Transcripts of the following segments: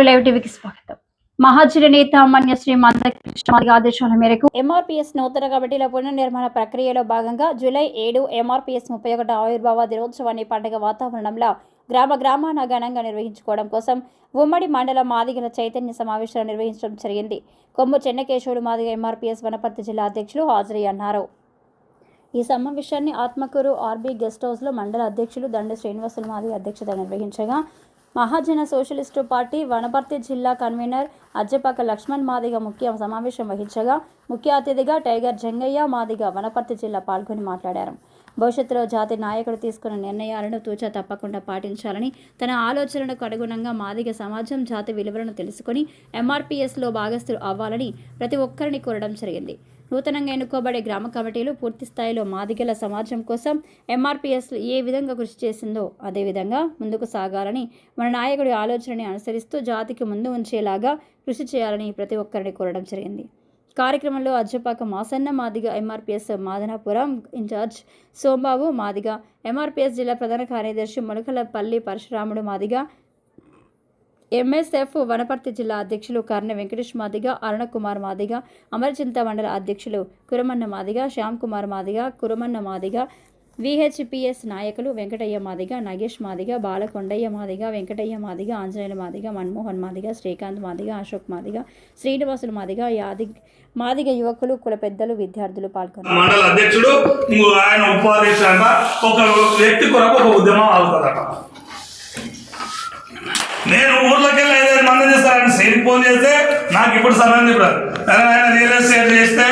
నమస్కారాలు లైవ్ టీవీకి స్వాగతం. మహాజన నేత మన్యశ్రీ మందకృష్ణ ఆదేశాల మేరకు ఎంఆర్పీఎస్ నూతన కమిటీల పునర్నిర్మాణ ప్రక్రియలో భాగంగా జూలై ఏడు ఎంఆర్పీఎస్ ముప్పై ఒకటి ఆవిర్భావ దినోత్సవాన్ని పండుగ వాతావరణంలో గ్రామ గ్రామాన ఘనంగా నిర్వహించుకోవడం కోసం ఉమ్మడి మండలం మాదిగల చైతన్య సమావేశాలు నిర్వహించడం జరిగింది. కొమ్ము చెన్నకేశవుడు మాదిగ ఎంఆర్పీఎస్ వనపర్తి జిల్లా అధ్యక్షులు హాజరీ అన్నారు. ఈ సమావేశాన్ని ఆత్మకూరు ఆర్బీ గెస్ట్ హౌస్లో మండల అధ్యక్షులు దండ శ్రీనివాసులు మాదిగ అధ్యక్షత నిర్వహించగా మహాజన సోషలిస్టు పార్టీ వనపర్తి జిల్లా కన్వీనర్ అజ్జపాక లక్ష్మణ్ మాదిగ ముఖ్య సమావేశం వహించగా ముఖ్య అతిథిగా టైగర్ జంగయ్య మాదిగ వనపర్తి జిల్లా పాల్గొని మాట్లాడారు. భవిష్యత్తులో జాతి నాయకుడు తీసుకున్న నిర్ణయాలను తూచా తప్పకుండా పాటించాలని తన ఆలోచనలకు అనుగుణంగా మాదిగ సమాజం జాతి విలువలను తెలుసుకొని ఎంఆర్పీఎస్లో భాగస్థులు అవ్వాలని ప్రతి ఒక్కరిని కోరడం జరిగింది. నూతనంగా ఎన్నుకోబడే గ్రామ కమిటీలు పూర్తి స్థాయిలో మాదిగల సమాజం కోసం ఎంఆర్పిఎస్ ఏ విధంగా కృషి చేసిందో అదేవిధంగా ముందుకు సాగాలని మన నాయకుడి ఆలోచనని అనుసరిస్తూ జాతికి ముందు ఉంచేలాగా కృషి చేయాలని ప్రతి ఒక్కరిని కోరడం జరిగింది. కార్యక్రమంలో Ajjapaka Masanna Madiga MRPS Madanapuram in charge Sombabu Madiga MRPS జిల్లా ప్రధాన కార్యదర్శి ములకలపల్లి పరశురాముడు మాదిగ ఎంఎస్ఎఫ్ వనపర్తి జిల్లా అధ్యక్షులు కర్ణ వెంకటేష్ మాదిగ అరుణకుమార్ మాదిగ అమరచింత మండల అధ్యక్షులు కురమన్న మాదిగ శ్యామ్ కుమార్ మాదిగ కురమన్న మాదిగ విహెచ్పిఎస్ నాయకులు వెంకటయ్య మాదిగ నగేష్ మాదిగ బాలకొండయ్య మాదిగ వెంకటయ్య మాదిగ ఆంజనేయుల మాదిగ మన్మోహన్ మాదిగ శ్రీకాంత్ మాదిగ అశోక్ మాదిగ శ్రీనివాసులు మాదిగ యాది మాదిగ యువకులు కుల పెద్దలు విద్యార్థులు పాల్గొన్నారు. మండల అధ్యక్షుడు ఆయన ఉపాధ్యక్షుడు ఒక వ్యక్తి కొరకు ఒక ఉద్యమం ఆగుతుందట నేను ఊర్లోకి వెళ్ళి ఐదైదు మందిని చేస్తాను సేమ్ ఫోన్ చేస్తే నాకు ఇప్పుడు సమయం చెప్పారు. కానీ ఆయన రియల్ ఎస్టేట్ చేస్తే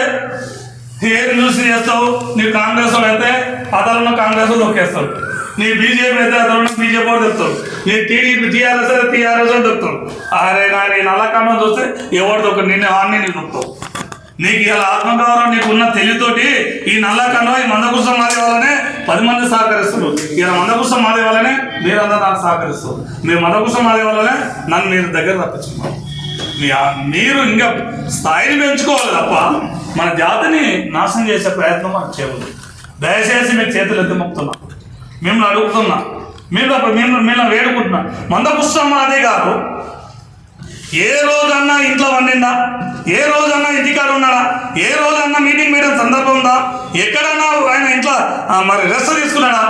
ఏది చూసి చేస్తావు? నీ కాంగ్రెస్ వాడు అయితే అతను కాంగ్రెస్ దొక్కేస్తావు నీ బీజేపీ అయితే అతను బీజేపీ వాడు నీ టీడీపీ టీఆర్ఎస్ అయితే టీఆర్ఎస్ దొక్కుతావు అరే నా నీ నల్లకన్నం చూస్తే ఎవరు దొక్కడు నిన్ను ఆన్ని నేను దొక్కుతావు నీకు ఇలా ఆత్మగౌరవం నీకు ఉన్న తెలివితోటి ఈ నల్ల కన్నా ఈ మందకుసం మాదే వల్లనే పది మంది సహకరిస్తారు ఇలా మందకుసం మాదే వల్లనే మీరందరూ నాకు సహకరిస్తారు మీరు మందకుసం మాదే వల్లనే నన్ను మీరు దగ్గర తప్పించుకున్నారు. మీ మీరు ఇంకా స్థాయిని పెంచుకోవాలి తప్ప మన జాతిని నాశనం చేసే ప్రయత్నం మనం చేయవద్దు. దయచేసి మీ చేతులు ఎత్తి మొక్కుతున్నా. మిమ్మల్ని అడుగుతున్నా. మీరు మిమ్మల్ని మేము వేడుకుంటున్నా. మందపుష్టం మాదే గారు ఏ రోజన్నా ఇంట్లో వండిందా? ఏ రోజన్నా ఇంటికాడ ఉన్నాడా? ఏ రోజన్నా మీటింగ్ మీటింగ్ సందర్భం ఉందా? ఎక్కడన్నా ఆయన ఇంట్లో మరి రెస్ట్ తీసుకున్నాడా?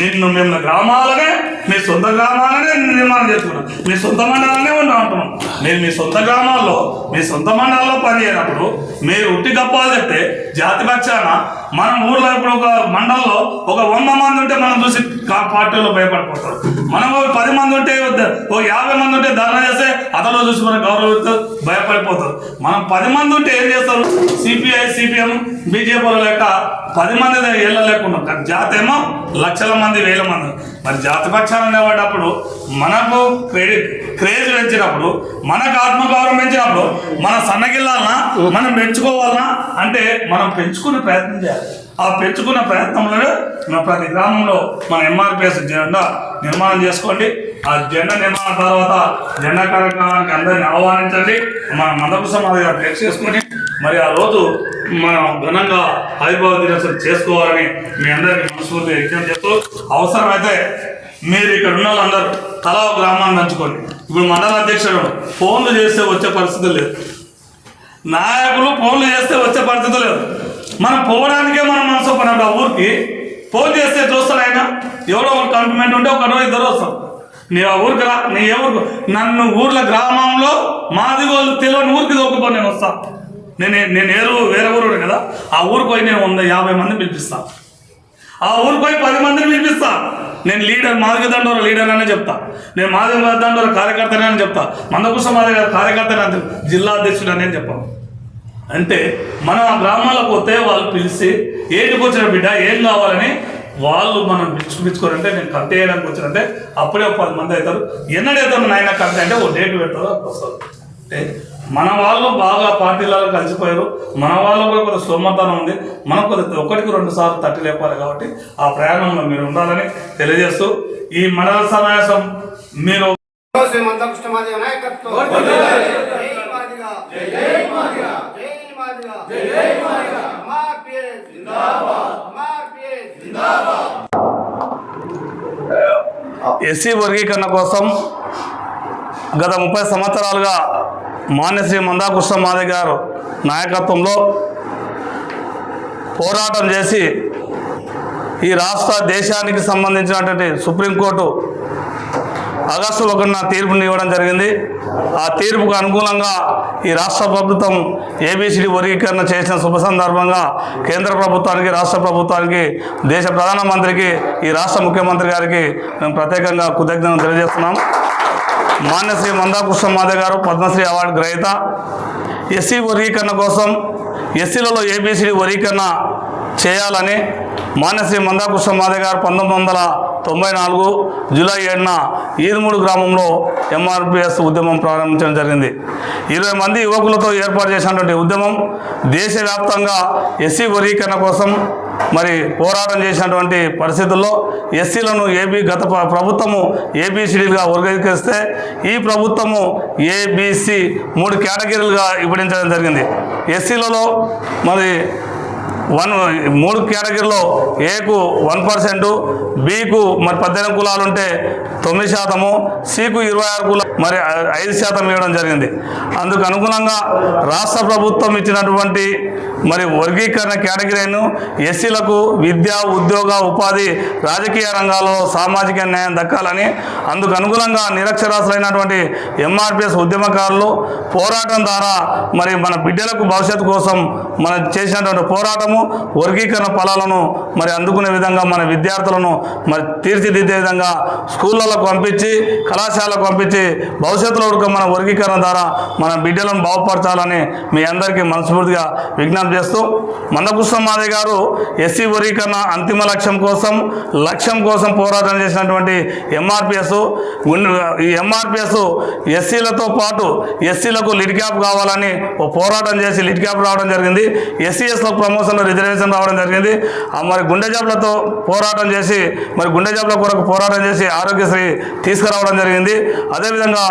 నిన్ను మేము గ్రామాలనే మీ సొంత గ్రామాలనే నిర్మాణం చేసుకున్నాం. మీ సొంత మండలాలనే ఉంటా అంటున్నాం నేను మీ సొంత గ్రామాల్లో మీ సొంత మండలాల్లో పనిచేయనప్పుడు మీరు ఉట్టి గప్పాలు చెప్తే జాతి పక్షాన మన ఊర్లో ఇప్పుడు ఒక మండలంలో ఒక వంద మంది ఉంటే మనం చూసి పార్టీలో భయపడిపోతారు. మనం ఒక పది మంది ఉంటే ఒక ఓ యాభై మంది ఉంటే ధర్నా చేస్తే అతను చూసి మనం గౌరవిస్తారు భయపడిపోతారు మనం పది మంది ఉంటే ఏం చేస్తారు? సిపిఐ సిపిఎం బీజేపీ లెక్క పది మంది ఏళ్ళ లేకుండా కానీ జాతి ఏమో లక్షల మంది వేల మంది. మరి జాతి పక్షాలు నిలబడ్డప్పుడు మనకు క్రెడిట్ క్రేజ్ పెంచినప్పుడు మనకు ఆత్మగౌరవం పెంచినప్పుడు మన సన్నగిల్లాలనా మనం పెంచుకోవాలనా అంటే మనం పెంచుకునే ప్రయత్నం చేయాలి. ఆ పెంచుకున్న ప్రయత్నంలోనే మన ప్రతి గ్రామంలో మన ఎంఆర్పిఎస్ జెండా నిర్మాణం చేసుకోండి. ఆ జెండా నిర్మాణం తర్వాత జెండా కార్యక్రమానికి అందరిని ఆహ్వానించండి. మన మందపు సమాధిగా ఫ్లెక్స్ చేసుకొని మరి ఆ రోజు మనం ఘనంగా ఆవిర్భావ దినోత్సవం చేసుకోవాలని మీ అందరికీ మనస్ఫూర్తిగా విజ్ఞప్తి చేస్తూ అవసరమైతే మీరు ఇక్కడ ఉన్న వాళ్ళందరూ తలా గ్రామాన్ని పంచుకోండి ఇప్పుడు మండల అధ్యక్షుడు ఫోన్లు చేస్తే వచ్చే పరిస్థితి లేదు. నాయకులు ఫోన్లు చేస్తే వచ్చే పరిస్థితి మనం పోవడానికే మనం మనసు పడినప్పుడు ఆ ఊరికి. ఫోన్ చేస్తే చూస్తాడు ఆయన. ఎవరో ఒక కంప్లిమెంట్ ఉంటే ఒకటో ఇద్దరు వస్తాం నీ ఆ ఊరికి రా నీ ఏ నన్ను ఊర్ల గ్రామంలో మాదిగోళ్ళు తెలియని ఊరికి దొక్కుపో నేను వస్తా. నేను నేను ఏ వేరే ఊరు కదా? ఆ ఊరికి పోయి నేను వంద యాభై మంది పిలిపిస్తా. ఆ ఊరికి పోయి పది మందిని పిలిపిస్తా. నేను లీడర్ మాదిగ దండోర లీడర్ అనే చెప్తా. నేను మాదిగ దండోర కార్యకర్తనే అని చెప్తా. మందకృష్ణ మాదిగ కార్యకర్తనే జిల్లా అధ్యక్షుడు అని చెప్పాను. అంటే మనం ఆ గ్రామాలకు పోతే వాళ్ళు పిలిచి ఏంటికి వచ్చిన బిడ్డ? ఏం కావాలని? వాళ్ళు మనం పిలుచు పిలుచుకోరంటే నేను కట్ చేయడానికి వచ్చినంటే అప్పుడే ఒక పది మంది అవుతారు. ఎన్నడైతారు నాయన కట్ అంటే ఓ డేట్ పెడతారు అప్పుడు వస్తారు. అంటే మన వాళ్ళు బాగా పార్టీలలో కలిసిపోయారు. మన వాళ్ళు కూడా కొంత సోమతనం ఉంది. మనం కొద్ది ఒకటికి రెండు సార్లు తట్టి లేపాలి కాబట్టి ఆ ప్రయాణంలో మీరు ఉండాలని తెలియజేస్తూ ఈ మండల సమావేశం మీరు నాయకత్వం జై మాదిగా జై మాదిగా జై మాదిగా జై మాదిగా ఎంఆర్పిఎస్ జిందాబాద్ ఎంఆర్పిఎస్ ఎస్సీ వర్గీకరణ కోసం గత ముప్పై సంవత్సరాలుగా మాన్యశ్రీ మందాకృష్ణ మాదే గారు నాయకత్వంలో పోరాటం చేసి ఈ రాష్ట్ర దేశానికి సంబంధించినటువంటి సుప్రీంకోర్టు ఆగస్టు ఒకటిన తీర్పుని ఇవ్వడం జరిగింది. ఆ తీర్పుకు అనుకూలంగా ఈ రాష్ట్ర ప్రభుత్వం ఏబిసిడి వర్గీకరణ చేసిన శుభ సందర్భంగా కేంద్ర ప్రభుత్వానికి రాష్ట్ర ప్రభుత్వానికి దేశ ప్రధానమంత్రికి ఈ రాష్ట్ర ముఖ్యమంత్రి గారికి మేము ప్రత్యేకంగా కృతజ్ఞతలు తెలియజేస్తున్నాం. మాన్యశ్రీ మందాకృష్ణ మాదే గారు పద్మశ్రీ అవార్డు గ్రహీత. ఎస్సీ వర్గీకరణ కోసం ఎస్సీలలో ఏబిసిడి వర్గీకరణ చేయాలని మాన్యశ్రీ మందాకృష్ణ మాదే గారు పంతొమ్మిది వందల తొంభై నాలుగు జూలై ఏడున ఈదుమూడు గ్రామంలో ఎంఆర్పిఎస్ ఉద్యమం ప్రారంభించడం జరిగింది. ఇరవై మంది యువకులతో ఏర్పాటు చేసినటువంటి ఉద్యమం దేశవ్యాప్తంగా ఎస్సీ వర్గీకరణ కోసం మరి పోరాటం చేసినటువంటి పరిస్థితుల్లో ఎస్సీలను ఏబీ గత ప్రభుత్వము ఏబిసిడీలుగా వర్గీకరిస్తే ఈ ప్రభుత్వము ఏబిసి మూడు కేటగిరీలుగా విభజించడం జరిగింది. ఎస్సీలలో మరి వన్ మూడు కేటగిరీలో ఏకు వన్ పర్సెంట్ బికు మరి పద్దెనిమిది కులాలు ఉంటే తొమ్మిది శాతము సికు ఇరవై ఆరు కుల మరి ఐదు శాతం ఇవ్వడం జరిగింది. అందుకు అనుగుణంగా రాష్ట్ర ప్రభుత్వం ఇచ్చినటువంటి మరి వర్గీకరణ కేటగిరీను ఎస్సీలకు విద్య ఉద్యోగ ఉపాధి రాజకీయ రంగాల్లో సామాజిక న్యాయం దక్కాలని అందుకు అనుగుణంగా నిరక్షరాశులైనటువంటి ఎంఆర్పిఎస్ ఉద్యమకారులు పోరాటం ద్వారా మరి మన బిడ్డలకు భవిష్యత్తు కోసం మనం చేసినటువంటి పోరాటము వర్గీకరణ ఫలాలను మరి అందుకునే విధంగా మన విద్యార్థులను మరి తీర్చిదిద్దే విధంగా స్కూళ్ళలకు పంపించి కళాశాలకు పంపించి భవిష్యత్తులో కూడా మన వర్గీకరణ ద్వారా మన బిడ్డలను బాగుపరచాలని మీ అందరికీ మనస్ఫూర్తిగా విజ్ఞప్తి చేస్తూ మందకృష్ణ మాదే గారు ఎస్సీ వర్గీకరణ అంతిమ లక్ష్యం కోసం లక్ష్యం కోసం పోరాటం చేసినటువంటి ఎంఆర్పిఎస్ ఈ ఎంఆర్పిఎస్ ఎస్సీలతో పాటు ఎస్సీలకు లిడ్ క్యాప్ కావాలని ఓ పోరాటం చేసి లిడ్ క్యాప్ రావడం జరిగింది. ఎస్సీఎస్లకు ప్రమోషన్ రిజర్వేషన్ రావడం జరిగింది. ఆ మరి గుండె జబ్బులతో పోరాటం చేసి మరి గుండె జాబ్ల కొరకు పోరాటం చేసి ఆరోగ్యశ్రీ తీసుకురావడం జరిగింది. అదేవిధంగా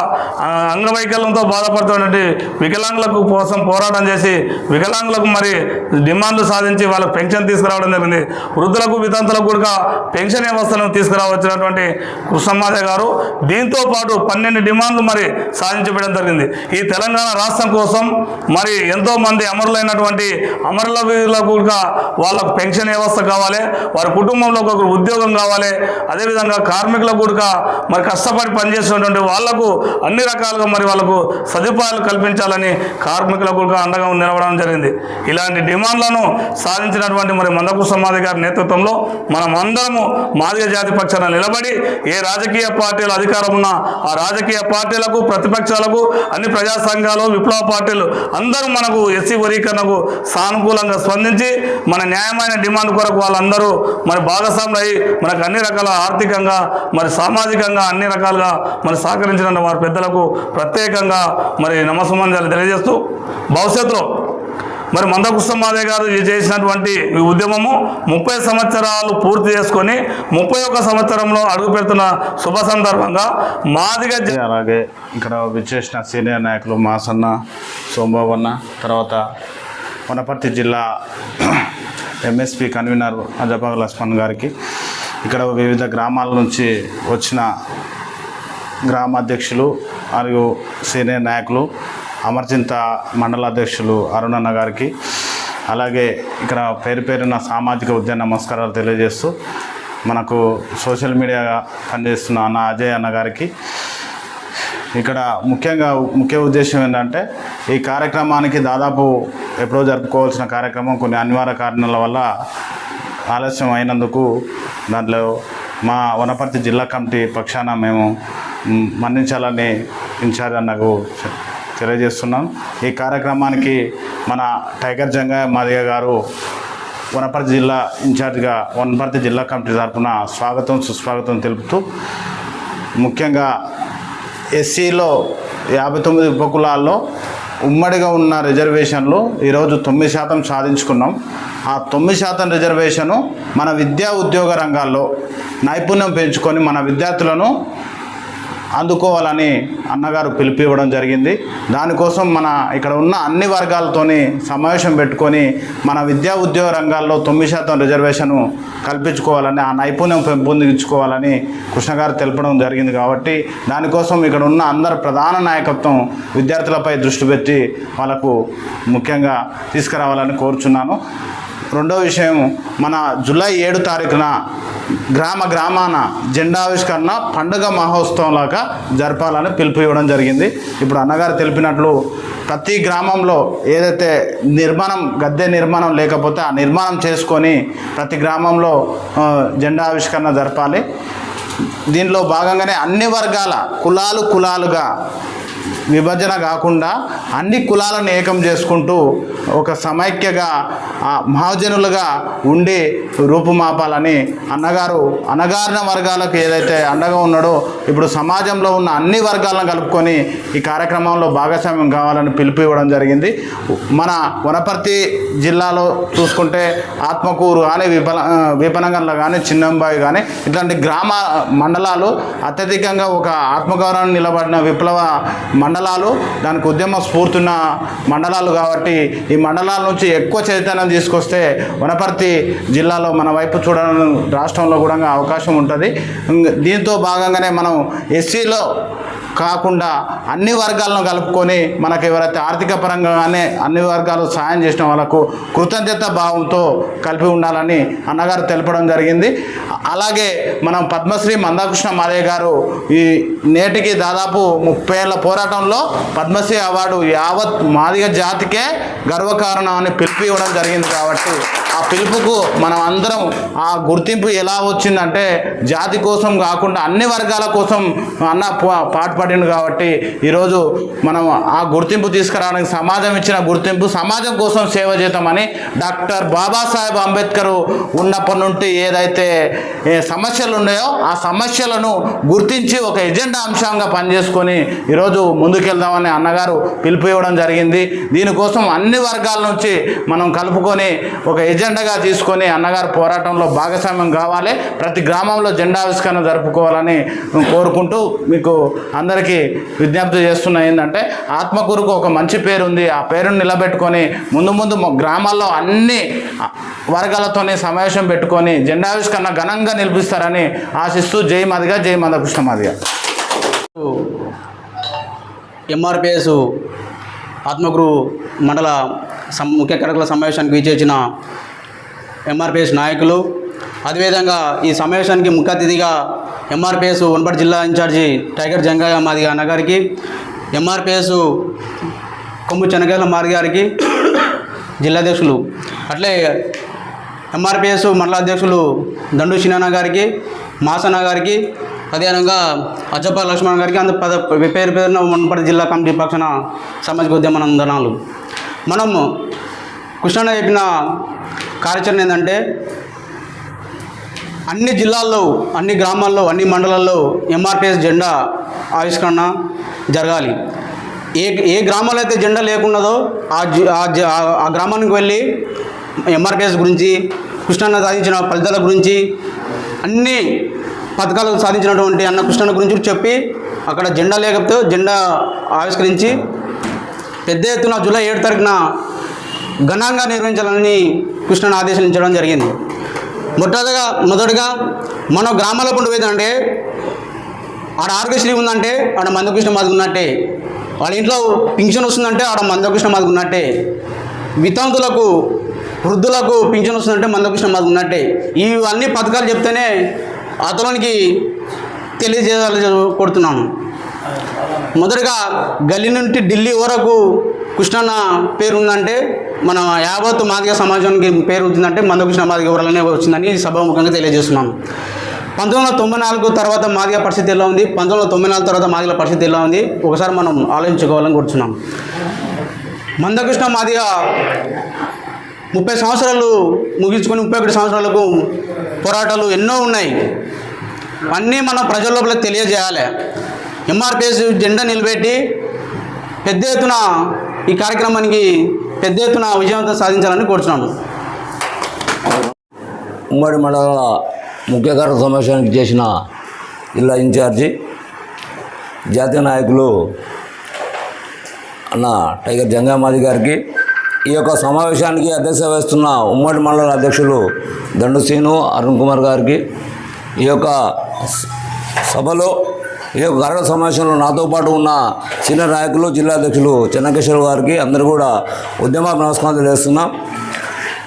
అంగవైకల్యంతో బాధపడుతున్నటువంటి వికలాంగులకు కోసం పోరాటం చేసి వికలాంగులకు మరి డిమాండ్లు సాధించి వాళ్ళకు పెన్షన్ తీసుకురావడం జరిగింది. వృద్ధులకు వితంతులకు కూడా పెన్షన్ వ్యవస్థను తీసుకురావచ్చినటువంటి కృష్ణమాదే గారు దీంతో పాటు పన్నెండు డిమాండ్లు మరి సాధించబడడం జరిగింది. ఈ తెలంగాణ రాష్ట్రం కోసం మరి ఎంతో మంది అమరులైనటువంటి అమరుల వీరులకు కూడా వాళ్ళకు పెన్షన్ వ్యవస్థ కావాలి? వారి కుటుంబంలో ఒక ఉద్యోగం కావాలి. అదేవిధంగా కార్మికులకు కూడా మరి కష్టపడి పనిచేసినటువంటి వాళ్ళకు అన్ని రకాలుగా మరి వాళ్ళకు సదుపాయాలు కల్పించాలని కార్మికులకు కూడా అండగా నిలవడం జరిగింది. ఇలాంటి డిమాండ్లను సాధించినటువంటి మరి మందకృష్ణ మాది గారి నేతృత్వంలో మనం అందరము మాదిగ జాతి పక్షాన నిలబడి ఏ రాజకీయ పార్టీలు అధికారం ఉన్నా ఆ రాజకీయ పార్టీలకు ప్రతిపక్షాలకు అన్ని ప్రజా సంఘాలు విప్లవ పార్టీలు అందరూ మనకు ఎస్సీ వర్గీకరణకు సానుకూలంగా స్పందించి మన న్యాయమైన డిమాండ్ కొరకు వాళ్ళందరూ మరి భాగస్వాములు అయి మనకు అన్ని రకాల ఆర్థికంగా మరి సామాజికంగా అన్ని రకాలుగా మరి సహకరించిన వారి పెద్దలకు ప్రత్యేకంగా మరి నమస్సమాంజాలు తెలియజేస్తూ భవిష్యత్తులో మరి మందకృష్ణమాదే గారు చేసినటువంటి ఈ ఉద్యమము ముప్పై సంవత్సరాలు పూర్తి చేసుకొని ముప్పై ఒక్క సంవత్సరంలో అడుగు పెడుతున్న శుభ సందర్భంగా మాదిగ అలాగే ఇక్కడ విచ్చేసిన సీనియర్ నాయకులు మాసన్న సోమబాబన్న తర్వాత వనపర్తి జిల్లా ఎంఎస్పి కన్వీనర్ అజబాగ్ లక్ష్మణ్ గారికి. ఇక్కడ వివిధ గ్రామాల నుంచి వచ్చిన గ్రామాధ్యక్షులు మరియు సీనియర్ నాయకులు అమర్చింత మండల అధ్యక్షులు అరుణన్న గారికి. అలాగే ఇక్కడ పేరు పేరున సామాజిక ఉద్యమ నమస్కారాలు తెలియజేస్తూ మనకు సోషల్ మీడియా పనిచేస్తున్న అన్న అజయ్ అన్న గారికి ఇక్కడ ముఖ్యంగా ముఖ్య ఉద్దేశం ఏంటంటే ఈ కార్యక్రమానికి దాదాపు ఎప్పుడో జరుపుకోవాల్సిన కార్యక్రమం కొన్ని అనివార్య కారణాల వల్ల ఆలస్యం అయినందుకు దాంట్లో మా వనపర్తి జిల్లా కమిటీ పక్షాన మేము మన్నించాలని ఇన్ఛార్జ్ అన్నకు తెలియజేస్తున్నాం. ఈ కార్యక్రమానికి మన టైగర్ జంగయ్య మాదిగ గారు వనపర్తి జిల్లా ఇన్ఛార్జ్గా వనపర్తి జిల్లా కమిటీ తరఫున స్వాగతం సుస్వాగతం తెలుపుతూ ముఖ్యంగా ఎస్సీలో యాభై తొమ్మిది ఉపకులాల్లో ఉమ్మడిగా ఉన్న రిజర్వేషన్లు ఈరోజు తొమ్మిది శాతం సాధించుకున్నాం. ఆ తొమ్మిది శాతం రిజర్వేషను మన విద్యా ఉద్యోగ రంగాల్లో నైపుణ్యం పెంచుకొని మన విద్యార్థులను అందుకోవాలని అన్నగారు పిలిపి ఇవ్వడం జరిగింది. దానికోసం మన ఇక్కడ ఉన్న అన్ని వర్గాలతోని సమావేశం పెట్టుకొని మన విద్యా ఉద్యోగ రంగాల్లో తొమ్మిది శాతం రిజర్వేషన్ కల్పించుకోవాలని ఆ నైపుణ్యం పెంపొందించుకోవాలని కృష్ణగారు తెలపడం జరిగింది కాబట్టి దానికోసం ఇక్కడ ఉన్న అందరు ప్రధాన నాయకత్వం విద్యార్థులపై దృష్టి పెట్టి వాళ్ళకు ముఖ్యంగా తీసుకురావాలని కోరుచున్నాను. రెండో విషయం మన జూలై ఏడు తారీఖున గ్రామ గ్రామాన జెండావిష్కరణ పండుగ మహోత్సవంలాగా జరపాలని పిలుపు ఇవ్వడం జరిగింది. ఇప్పుడు అన్నగారు తెలిపినట్లు ప్రతి గ్రామంలో ఏదైతే నిర్మాణం గద్దె నిర్మాణం లేకపోతే ఆ నిర్మాణం చేసుకొని ప్రతి గ్రామంలో జెండావిష్కరణ జెండా ఆవిష్కరణ జరపాలి. దీనిలో భాగంగానే అన్ని వర్గాల కులాలు కులాలుగా విభజన కాకుండా అన్ని కులాలను ఏకం చేసుకుంటూ ఒక సమైక్యగా మహాజనులుగా ఉండి రూపుమాపాలని అన్నగారు అనగారిన వర్గాలకు ఏదైతే అండగా ఉన్నాడో ఇప్పుడు సమాజంలో ఉన్న అన్ని వర్గాలను కలుపుకొని ఈ కార్యక్రమంలో భాగస్వామ్యం కావాలని పిలుపు ఇవ్వడం జరిగింది. మన వనపర్తి జిల్లాలో చూసుకుంటే ఆత్మకూరు కానీ విపల విపణంగంలో కానీ చిన్నంబాయి కానీ ఇట్లాంటి గ్రామ మండలాలు అత్యధికంగా ఒక ఆత్మగౌరవాన్ని నిలబడిన విప్లవ మండలాలు దానికి ఉద్యమ స్ఫూర్తున్న మండలాలు కాబట్టి ఈ మండలాల నుంచి ఎక్కువ చైతన్యం తీసుకొస్తే వనపర్తి జిల్లాలో మన వైపు చూడడం రాష్ట్రంలో కూడా అవకాశం ఉంటుంది. దీంతో భాగంగానే మనం ఎస్సీలో కాకుండా అన్ని వర్గాలను కలుపుకొని మనకు ఎవరైతే ఆర్థిక పరంగానే అన్ని వర్గాలు సాయం చేసిన వాళ్ళకు కృతజ్ఞత భావంతో కలిపి ఉండాలని అన్నగారు తెలపడం జరిగింది. అలాగే మనం పద్మశ్రీ మందాకృష్ణ మాలయ్య గారు ఈ నేటికి దాదాపు ముప్పై ఏళ్ళ పోరాటంలో పద్మశ్రీ అవార్డు యావత్ మాదిగ జాతికే గర్వకారణం అని పిలిపి ఇవ్వడం జరిగింది కాబట్టి ఆ పిలుపుకు మనం అందరం ఆ గుర్తింపు ఎలా వచ్చిందంటే జాతి కోసం కాకుండా అన్ని వర్గాల కోసం అన్న పా- పాటుపడిండు కాబట్టి ఈరోజు మనం ఆ గుర్తింపు తీసుకురావడానికి సమాజం ఇచ్చిన గుర్తింపు సమాజం కోసం సేవ చేద్దామని డాక్టర్ బాబాసాహెబ్ అంబేద్కర్ ఉన్నప్పటి నుండి ఏదైతే ఏ సమస్యలు ఉన్నాయో ఆ సమస్యలను గుర్తించి ఒక ఎజెండా అంశంగా పనిచేసుకొని ఈరోజు ముందుకెళ్దామని అన్నగారు పిలుపు ఇవ్వడం జరిగింది. దీనికోసం అన్ని వర్గాల నుంచి మనం కలుపుకొని ఒక ఎజెండాగా తీసుకొని అన్నగారు పోరాటంలో భాగస్వామ్యం కావాలి. ప్రతి గ్రామంలో జెండా ఆవిష్కరణ జరుపుకోవాలని కోరుకుంటూ మీకు అందరికీ విజ్ఞప్తి చేస్తున్నా ఏంటంటే ఆత్మకూరుకు ఒక మంచి పేరు ఉంది ఆ పేరును నిలబెట్టుకొని ముందు ముందు గ్రామాల్లో అన్ని వర్గాలతోనే సమావేశం పెట్టుకొని జెండా ఆవిష్కరణ ఘనంగా నిలిపిస్తారని ఆశిస్తూ జై మాదిగా జై మాధకృష్ణ మాదిగా. ఎంఆర్పిఎస్ ఆత్మగురు మండల సం ముఖ్య కార్యక్రమాల సమావేశానికి విచ్చేసిన ఎంఆర్పిఎస్ నాయకులు. అదేవిధంగా ఈ సమావేశానికి ముఖ్య అతిథిగా ఎంఆర్పిఎస్ వనపర్తి జిల్లా ఇన్ఛార్జి టైగర్ జంగయ్య మాదిగ అన్నగారికి ఎంఆర్పిఎస్ కొమ్ము చెనకాయల మాది గారికి జిల్లాధ్యక్షులు అట్లే ఎంఆర్పిఎస్ మండల అధ్యక్షులు దండు చిన్న గారికి మాసన్న గారికి అదేవిధంగా అజ్జప్ప లక్ష్మణ్ గారికి అంత పద పేరు పేరున మునపటి జిల్లా కమిటీ పక్షాన సామాజిక ఉద్యమ నందనాలు. మనం కృష్ణ చెప్పిన కార్యాచరణ ఏంటంటే అన్ని జిల్లాల్లో అన్ని గ్రామాల్లో అన్ని మండలాల్లో ఎంఆర్పిఎస్ జెండా ఆవిష్కరణ జరగాలి. ఏ ఏ గ్రామాలు అయితే జెండా లేకున్నదో ఆ జి- ఆ ఆ గ్రామానికి వెళ్ళి ఎంఆర్పిఎస్ గురించి కృష్ణన్న సాధించిన ఫలితాల గురించి అన్ని పథకాలు సాధించినటువంటి అన్న కృష్ణన్న గురించి చెప్పి అక్కడ జెండా లేకపోతే జెండా ఆవిష్కరించి పెద్ద ఎత్తున జూలై ఏడు తారీఖున ఘనంగా నిర్వహించాలని కృష్ణను ఆదేశించడం జరిగింది. మొట్టమొదటిగా మొదటగా మన గ్రామాల పండు పోయిందంటే ఆడ ఆరోగ్యశ్రీ ఉందంటే ఆడ మందకృష్ణ మాదిరి ఉన్నట్టే. వాళ్ళ ఇంట్లో పింఛన్ వస్తుందంటే ఆడ మందకృష్ణ మాదిరి ఉన్నట్టే. వితంతులకు వృద్ధులకు పింఛన్ వస్తుందంటే మందకృష్ణ మాదిరి ఉన్నట్టే. ఇవన్నీ పథకాలు చెప్తేనే అతనికి తెలియజేయాలి కొడుతున్నాను మొదటగా గల్లీ నుండి ఢిల్లీ వరకు కృష్ణన్న పేరు ఉందంటే మన యావత్ మాదిగ సమాజానికి పేరు వచ్చిందంటే మందకృష్ణ మాదిగ ఊరలనే వచ్చిందని సభాముఖంగా తెలియజేస్తున్నాం. పంతొమ్మిది వందల తొంభై నాలుగు తర్వాత మాదిగ పరిస్థితి ఎలా ఉంది? పంతొమ్మిది వందల తొంభై నాలుగు తర్వాత మాదిగల పరిస్థితి ఎలా ఉంది? ఒకసారి మనం ఆలోచించుకోవాలని కూర్చున్నాం. మందకృష్ణ మాదిగ ముప్పై సంవత్సరాలు ముగించుకొని ముప్పై ఒకటి సంవత్సరాలకు పోరాటాలు ఎన్నో ఉన్నాయి. అన్నీ మనం ప్రజల లోపల తెలియజేయాలి. ఎంఆర్పిఎస్ జెండా నిలబెట్టి పెద్ద ఎత్తున ఈ కార్యక్రమానికి పెద్ద ఎత్తున విజయవంతం సాధించాలని కోరుతున్నాను ఉమ్మడి మండల ముఖ్య కార్య సమావేశానికి చేసిన జిల్లా ఇన్ఛార్జి జాతీయ నాయకులు అన్న టైగర్ జంగామాది గారికి ఈ యొక్క సమావేశానికి అధ్యక్షత వహిస్తున్న ఉమ్మడి మండల అధ్యక్షులు దండుసీను అరుణ్ కుమార్ గారికి ఈ యొక్క స- సభలో ఈ యొక్క సమావేశంలో నాతో పాటు ఉన్న చిన్న నాయకులు జిల్లా అధ్యక్షులు చెన్నకేశ్వర గారికి అందరూ కూడా ఉద్యమ నమస్కారం తెలియజేస్తున్నాం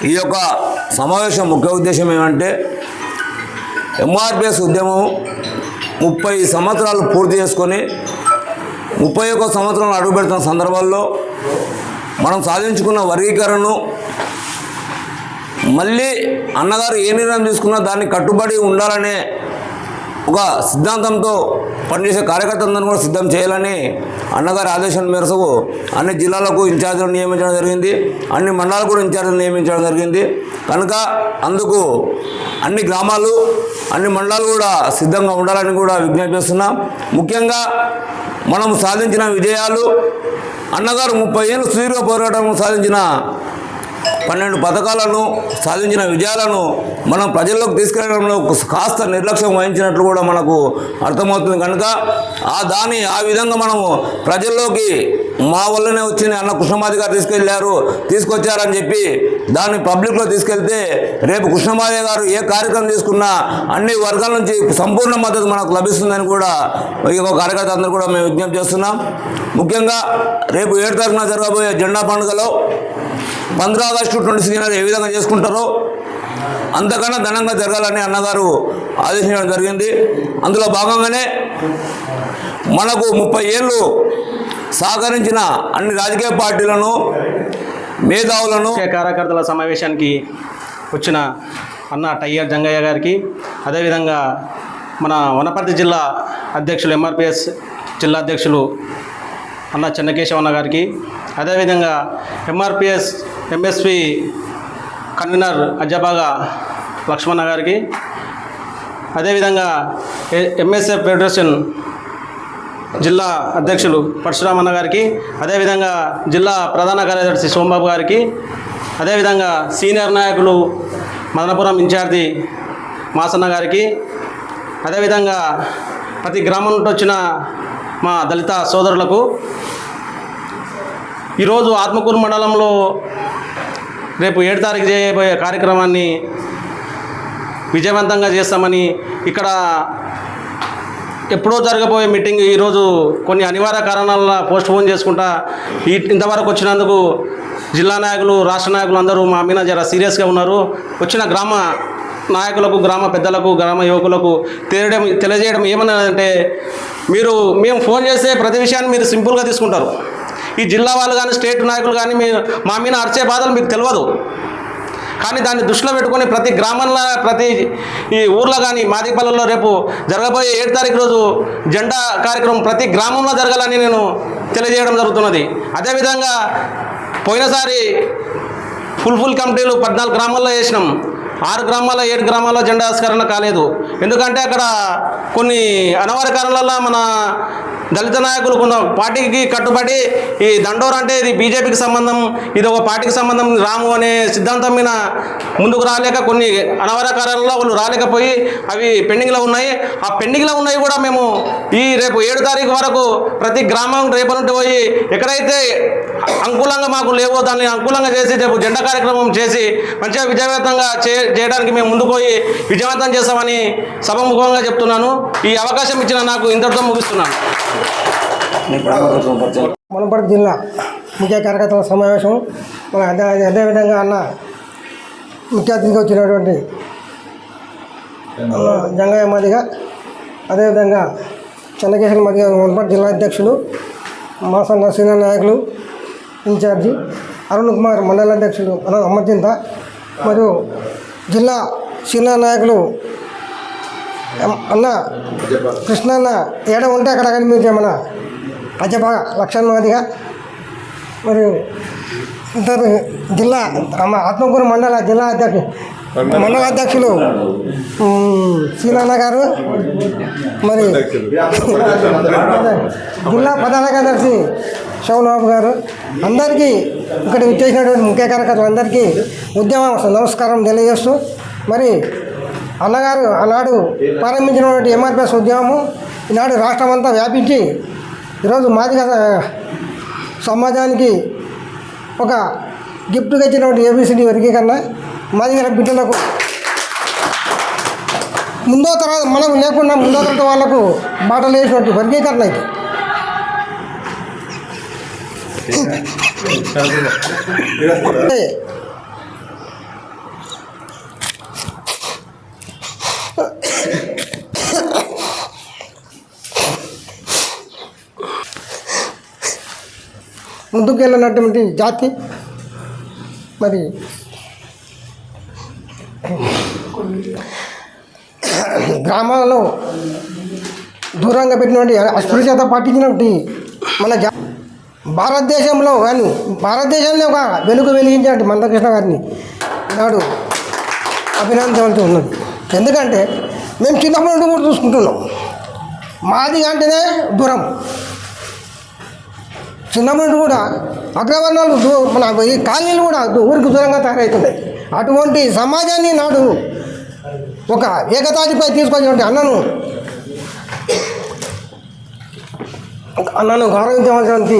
ఈ యొక్క సమావేశం ముఖ్య ఉద్దేశం ఏమంటే ఎంఆర్పిఎస్ ఉద్యమం ముప్పై సంవత్సరాలు పూర్తి చేసుకొని ముప్పై ఒక్క సంవత్సరాలు అడుగుపెడుతున్న సందర్భాల్లో మనం సాధించుకున్న వర్గీకరణను మళ్ళీ అన్నగారు ఏ నిర్ణయం తీసుకున్నా దాన్ని కట్టుబడి ఉండాలనే ఒక సిద్ధాంతంతో పనిచేసే కార్యకర్తలందరూ కూడా సిద్ధం చేయాలని అన్నగారి ఆదేశం మేరకు అన్ని జిల్లాలకు ఇన్ఛార్జీలు నియమించడం జరిగింది. అన్ని మండలాలకు కూడా ఇన్ఛార్జీలు నియమించడం జరిగింది. కనుక అందుకు అన్ని గ్రామాలు అన్ని మండలాలు కూడా సిద్ధంగా ఉండాలని కూడా విజ్ఞప్తి చేస్తున్నాం. ముఖ్యంగా మనం సాధించిన విజయాలు అన్నగారు ముప్పై ఏళ్ళు సుదీర్ఘ పోరాటం సాధించిన పన్నెండు పథకాలను సాధించిన విజయాలను మనం ప్రజల్లోకి తీసుకెళ్ళడంలో కాస్త నిర్లక్ష్యం వహించినట్లు కూడా మనకు అర్థమవుతుంది కనుక ఆ దాని ఆ విధంగా మనము ప్రజల్లోకి మా వల్లనే వచ్చింది అన్న కృష్ణమాది గారు తీసుకెళ్ళారు తీసుకొచ్చారని చెప్పి దాన్ని పబ్లిక్లో తీసుకెళ్తే రేపు కృష్ణమాది గారు ఏ కార్యక్రమం తీసుకున్నా అన్ని వర్గాల నుంచి సంపూర్ణ మద్దతు మనకు లభిస్తుందని కూడా ఈ కార్యకర్త అందరూ కూడా మేము విజ్ఞప్తి చేస్తున్నాం. ముఖ్యంగా రేపు ఏడు తారీఖున జరగబోయే జెండా పండుగలో పంద్రా ఆగస్టు ట్వంటీ సిక్స్ ఏ విధంగా చేసుకుంటారో అంతకన్నా ఘనంగా జరగాలని అన్నగారు ఆదేశించడం జరిగింది. అందులో భాగంగానే మనకు ముప్పై ఏళ్ళు సహకరించిన అన్ని రాజకీయ పార్టీలను మేధావులను కార్యకర్తల సమావేశానికి వచ్చిన అన్న టయ్యర్ జంగయ్య గారికి అదేవిధంగా మన వనపర్తి జిల్లా అధ్యక్షులు ఎంఆర్పిఎస్ జిల్లా అధ్యక్షులు అన్న చెన్నకేశవన్న గారికి అదేవిధంగా MRPS MSP convener Ajjabaga Lakshmana గారికి. అదేవిధంగా ఎంఎస్ఎఫ్ ఫెడరేషన్ జిల్లా అధ్యక్షులు పరశురామన్న గారికి అదేవిధంగా జిల్లా ప్రధాన కార్యదర్శి సోమబాబు గారికి అదేవిధంగా సీనియర్ నాయకులు మదనపురం ఇన్ఛార్జి మాసన్న గారికి అదేవిధంగా ప్రతి గ్రామం నుండి వచ్చిన మా దళిత సోదరులకు ఈరోజు ఆత్మకూరు మండలంలో రేపు ఏడు తారీఖు చేయబోయే కార్యక్రమాన్ని విజయవంతంగా చేస్తామని ఇక్కడ ఎప్పుడో జరగబోయే మీటింగ్ ఈరోజు కొన్ని అనివార్య కారణాల పోస్ట్ పోన్ చేసుకుంటా ఈ ఇంతవరకు వచ్చినందుకు జిల్లా నాయకులు రాష్ట్ర నాయకులు అందరూ మా మీద జర సీరియస్గా ఉన్నారు. వచ్చిన గ్రామ నాయకులకు గ్రామ పెద్దలకు గ్రామ యువకులకు తెలియడం తెలియజేయడం ఏమన్నారంటే మీరు మేము ఫోన్ చేస్తే ప్రతి విషయాన్ని మీరు సింపుల్గా తీసుకుంటారు. ఈ జిల్లా వాళ్ళు కానీ స్టేట్ నాయకులు కానీ మీ మా మీద అరిచే బాధలు మీకు తెలియదు కానీ దాన్ని దృష్టిలో పెట్టుకొని ప్రతి గ్రామంలో ప్రతి ఈ ఊర్లో కానీ మాదిపల్లెల్లో రేపు జరగబోయే ఏడు తారీఖు రోజు జెండా కార్యక్రమం ప్రతి గ్రామంలో జరగాలని నేను తెలియజేయడం జరుగుతున్నది. అదేవిధంగా పోయినసారి ఫుల్ ఫుల్ కమిటీలు పద్నాలుగు గ్రామాల్లో వేసినాం. ఆరు గ్రామాల ఏడు గ్రామాల్లో జెండా కాలేదు. ఎందుకంటే అక్కడ కొన్ని అనవర కారణాల మన దళిత నాయకులు కొంత పార్టీకి కట్టుబడి ఈ దండోర్ అంటే ఇది బీజేపీకి సంబంధం ఇది ఒక పార్టీకి సంబంధం రాము అనే సిద్ధాంతం మీద ముందుకు రాలేక కొన్ని అనవర కారణాలలో వాళ్ళు రాలేకపోయి అవి పెండింగ్లో ఉన్నాయి. ఆ పెండింగ్లో ఉన్నాయి కూడా మేము ఈ రేపు ఏడు తారీఖు వరకు ప్రతి గ్రామం రేపు నుండి పోయి ఎక్కడైతే అనుకూలంగా మాకు లేవో దాన్ని అనుకూలంగా చేసి రేపు జెండా కార్యక్రమం చేసి మంచిగా విజయవంతంగా చే చేయడానికి మేము ముందుపోయి విజయవంతం చేస్తామని సభముఖంగా చెప్తున్నాను. ఈ అవకాశం ఇచ్చిన నాకు ఇంతటితో ముగిస్తున్నాను. మునపటి జిల్లా ముఖ్య కార్యకర్తల సమావేశం మన అదే అదేవిధంగా అన్న ముఖ్య అతిథిగా వచ్చినటువంటి జంగయ్య మాదిగా అదేవిధంగా చెన్నకేశ్వర మాదిగా మునపర్తి జిల్లా అధ్యక్షులు మాసన్న నరసింహ నాయకులు ఇన్ఛార్జి అరుణ్ కుమార్ మండల అధ్యక్షులు అన్న అమ్మచింత మరియు జిల్లా సీనియర్ నాయకులు అన్న కృష్ణన్న ఏడ ఉంటే అక్కడ కనిపించేమన్నా అజప లక్షణవాదిగా మరియు ఇద్దరు జిల్లా ఆత్మకూరు మండల జిల్లా అధ్యక్షుడు మండల అధ్యక్షులు ఉమ్, శ్రీనాన్న గారు. మరి జిల్లా ప్రధాన కార్యదర్శి శివబాబు గారు. అందరికీ ఇక్కడ విచ్చేసినటువంటి ముఖ్య కార్యకర్తలందరికీ ఉద్యమ నమస్కారం తెలియజేస్తూ మరి అన్నగారు ఆనాడు ప్రారంభించినటువంటి ఎంఆర్పిఎస్ ఉద్యమము ఈనాడు రాష్ట్రం అంతా వ్యాపించి ఈరోజు మాదిగ సమాజానికి ఒక గిఫ్ట్గా ఇచ్చినటువంటి ఏబిసిడి వర్గీకరణ మాదిగల బిడ్డలకు. ముందో తర్వాత మనం లేకుండా ముందో తరగతి వాళ్ళకు బాటలు వేసినటువంటి వర్గీకరణ అంటే ముందుకు వెళ్ళినటువంటి జాతి. మరి గ్రామాలలో దూరంగా పెట్టినటువంటి అస్పృశ్యత పట్టించినటువంటి మన జా భారతదేశంలో కానీ భారతదేశంలో ఒక వెలుగు వెలిగించినట్టు మందకృష్ణ గారిని నాడు అభినందించవలసి ఉన్నది. ఎందుకంటే మేము చిన్నప్పటి నుండి కూడా చూసుకుంటున్నాం. మాది అంటేనే దూరం. చిన్నప్పటి నుండి కూడా అగ్రవర్ణాలు మన ఈ కాలనీలు కూడా ఊరికి దూరంగా తయారవుతున్నాయి. అటువంటి సమాజాన్ని నాడు ఒక ఏకతాటిపై తీసుకొచ్చినటువంటి అన్నను అన్నను గౌరవించవలసినటువంటి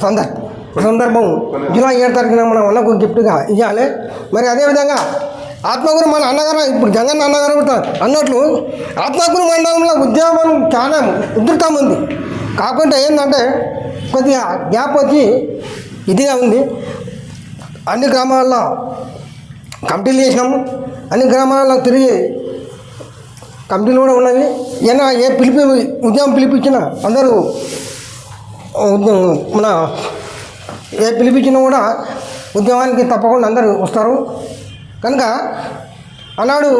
సందర్భం సందర్భం జూలై ఏడు తారీఖున మనం అన్నకు గిఫ్ట్గా ఇవ్వాలి మరి అదేవిధంగా ఆత్మగురు మన అన్నగారు ఇప్పుడు జగన్ అన్నగారు కూడా అన్నట్లు ఆత్మగురు మండలంలో ఉద్యోగం చాలా ఉధృతం ఉంది. కాకుండా ఏంటంటే కొద్దిగా గ్యాప్ వచ్చి ఇదిగా ఉంది. అన్ని గ్రామాల్లో కమిటీలు చేసినాము. అన్ని గ్రామాలలో తిరిగి కమిటీలు కూడా ఉన్నవి. ఏనా ఏ పిలిపి ఉద్యమం పిలిపించినా అందరూ మన ఏ పిలిపించినా కూడా ఉద్యమానికి తప్పకుండా అందరూ వస్తారు. కనుక ఆనాడు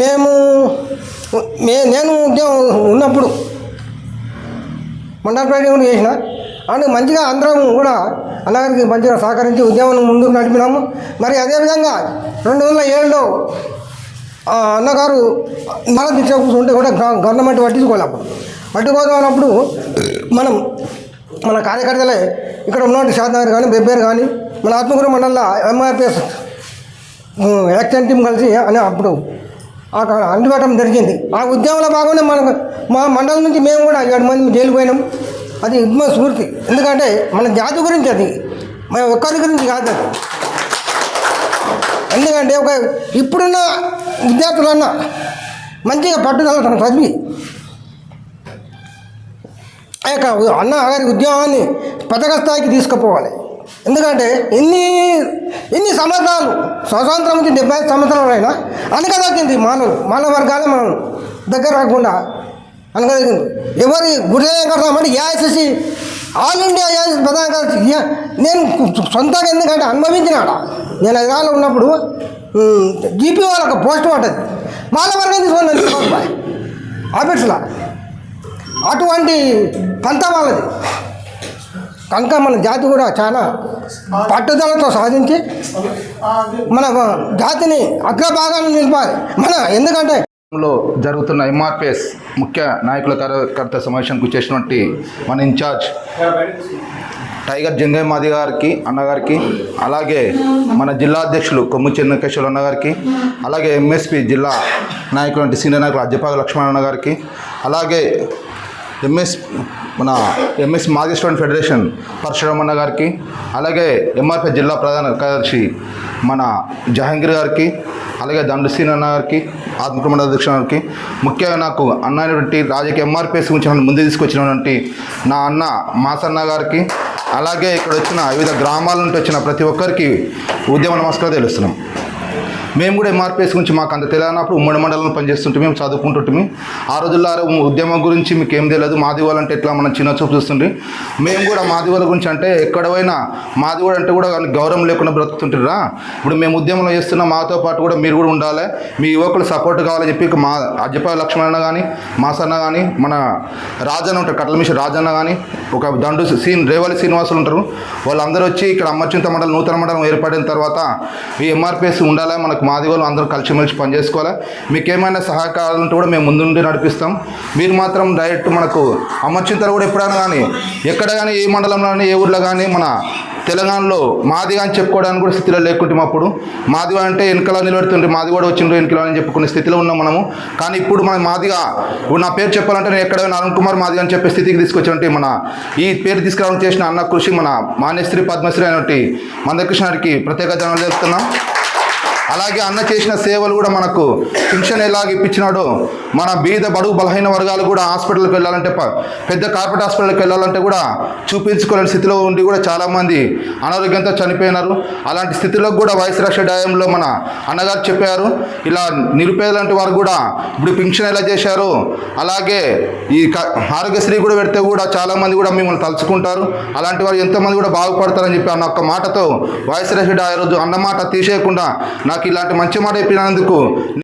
మేము మే నేను ఉద్యమం ఉన్నప్పుడు మండల ప్రయోజనం చేసిన. అండ్ మంచిగా అందరం కూడా అన్నగారికి మంచిగా సహకరించి ఉద్యమం ముందుకు నడిపినాము. మరి అదేవిధంగా రెండు వేల ఏడులో అన్నగారు మన దీక్ష కూర్చుంటే కూడా గవర్నమెంట్ పట్టించుకోవాలి అప్పుడు. పట్టుకోవాలన్నప్పుడు మనం మన కార్యకర్తలే ఇక్కడ ఉన్నటువంటి శాతనగర్ కానీ బెబ్బేరు కానీ మన ఆత్మకూరు మండలంలో ఎంఆర్పిఎస్ యాక్షన్ టీం కలిసి అని అప్పుడు అక్కడ కా- జరిగింది. ఆ ఉద్యమంలో భాగంగా మనకు మా మండలం నుంచి మేము కూడా ఏడు మంది జైలు పోయినాం. అది ఉద్యమ స్ఫూర్తి. ఎందుకంటే మన జాతి గురించి అది. మన ఒక్కరి గురించి కాదు అది. ఎందుకంటే ఒక ఇప్పుడున్న విద్యార్థులన్నా మంచిగా పట్టుదల తన చదివి ఆ యొక్క అన్న గారి ఉద్యోగాన్ని పథక స్థాయికి తీసుకుపోవాలి. ఎందుకంటే ఎన్ని ఎన్ని సంవత్సరాలు స్వతంత్రం నుంచి డెబ్బై ఐదు సంవత్సరాలు అయినా అనగదగ్గింది మానవులు మానవ వర్గాలు మనం దగ్గర రాకుండా అనగదగ్గింది ఎవరి గుర్రం కడతామంటే ఏఐసిసి ఆల్ ఇండియా ఏఐసిసి ప్రధాన నేను సొంతంగా ఎందుకంటే అనుభవించినాడ? నేను ఐదాళ్ళు ఉన్నప్పుడు జీపీ వాళ్ళకి పోస్ట్ పడ్డది వాళ్ళ వర్గం తీసుకొని ఆఫీసులో. అటువంటి పంత వాళ్ళది. కనుక మన జాతి కూడా చాలా పట్టుదలతో సాధించి మన జాతిని అగ్రభాగాన్ని నిలిపాలి. మన ఎందుకంటే లో జరుగుతున్న ఎంఆర్పిఎస్ ముఖ్య నాయకుల కార్యకర్త సమావేశానికి వచ్చేసినటువంటి మన ఇన్ఛార్జ్ టైగర్ జంగయ్య మాది గారికి అన్నగారికి అలాగే మన జిల్లా అధ్యక్షులు కొమ్ము చెన్నకేశ్వర అన్నగారికి అలాగే ఎంఎస్పి జిల్లా నాయకులు సీనియర్ నాయకులు అజ్జపాగ లక్ష్మణ అన్నగారికి అలాగే ఎంఎస్ మన ఎంఎస్ మాజీ స్టూడెంట్ ఫెడరేషన్ పరశురామన్న గారికి అలాగే ఎంఆర్పి జిల్లా ప్రధాన కార్యదర్శి మన జహాంగీర్ గారికి అలాగే దండుసీన్ గారికి ఆత్మక అధ్యక్ష గారికి ముఖ్యంగా నాకు అన్న రాజకీయ ఎంఆర్పిఎస్ గురించి నన్ను ముందు తీసుకొచ్చినటువంటి నా అన్న మాసన్న గారికి అలాగే ఇక్కడ వచ్చిన వివిధ గ్రామాల నుండి వచ్చిన ప్రతి ఒక్కరికి ఉద్యమ నమస్కారం తెలుస్తున్నాం. మేము కూడా ఎంఆర్పిఎస్ గురించి మాకు అంత తెలియనప్పుడు ఉమ్మడి మండలంలో పనిచేస్తుంటే మేము చదువుకుంటుంటే ఆ రోజుల్లో ఉద్యమం గురించి మీకు ఏం తెలియదు. మాదివాళ్ళు అంటే ఎట్లా మనం చిన్న చూపు చూస్తుంటే మేము కూడా మాదివాళ్ళ గురించి అంటే ఎక్కడ పోయినా మాదివాడు అంటే కూడా గౌరవం లేకుండా బ్రతుకుతుంటారా ఇప్పుడు మేము ఉద్యమంలో చేస్తున్న మాతో పాటు కూడా మీరు కూడా ఉండాలి. మీ యువకులు సపోర్ట్ కావాలని చెప్పి మా అజ్జపాయ లక్ష్మణ కానీ మాసన్న కానీ మన రాజన్న ఉంటారు కట్లమిషి రాజన్న కానీ ఒక దండు సీన్ రేవలి శ్రీనివాసులు ఉంటారు. వాళ్ళందరూ వచ్చి ఇక్కడ అమర్చింత మండలం నూతన మండలం ఏర్పడిన తర్వాత ఈ ఎంఆర్పిఎస్ ఉండాలి మన వాళ్ళకి మాది వాళ్ళు అందరూ కలిసిమెలిసి పనిచేసుకోవాలి. మీకు ఏమైనా సహకారాలు కూడా మేము ముందుండి నడిపిస్తాం. మీరు మాత్రం డైరెక్ట్ మనకు అమర్చింతలు కూడా ఎప్పుడైనా కానీ ఎక్కడ కానీ ఏ మండలంలో కానీ ఏ ఊర్లో కానీ మన తెలంగాణలో మాదిగా అని చెప్పుకోవడానికి కూడా స్థితిలో లేకుంటాం అప్పుడు. మాదిగా అంటే వెనకలా నిలబెడుతుంటే మాది కూడా వచ్చిండ్రు వెనకలా అని చెప్పుకునే స్థితిలో ఉన్నాం మనము. కానీ ఇప్పుడు మన మాదిగా ఇప్పుడు నా పేరు చెప్పాలంటే నేను ఎక్కడ అరుణ్ కుమార్ మాదిగా అని చెప్పే స్థితికి తీసుకొచ్చినట్టు మన ఈ పేరు తీసుకురావడం చేసిన అన్న కృషి మన మాన్యశ్రీ పద్మశ్రీ అనేటి మందకృష్ణ గారికి ప్రత్యేక జనాలు చేస్తున్నాం అలాగే అన్న చేసిన సేవలు కూడా మనకు పింఛన్ ఎలాగ ఇప్పించినాడో మన బీద బడుగు బలహీన వర్గాలు కూడా హాస్పిటల్కి వెళ్ళాలంటే ప- పెద్ద కార్పొరేట్ హాస్పిటల్కి వెళ్ళాలంటే కూడా చూపించుకోలేని స్థితిలో ఉండి కూడా చాలామంది అనారోగ్యంతో చనిపోయినారు. అలాంటి స్థితిలో కూడా వయసు రక్ష డాయంలో మన అన్నగారు చెప్పారు. ఇలా నిరుపేదలంటి వారు కూడా ఇప్పుడు పింఛన్ ఎలా చేశారు? అలాగే ఈ క- ఆరోగ్యశ్రీ కూడా పెడితే కూడా చాలామంది కూడా మిమ్మల్ని తలుచుకుంటారు. అలాంటి వారు ఎంతోమంది కూడా బాగుపడతారని చెప్పి అన్న ఒక్క మాటతో వయసు రక్ష డాయ రోజు అన్నమాట తీసేయకుండా నాకు ఇలాంటి మంచి మాట చెప్పినందుకు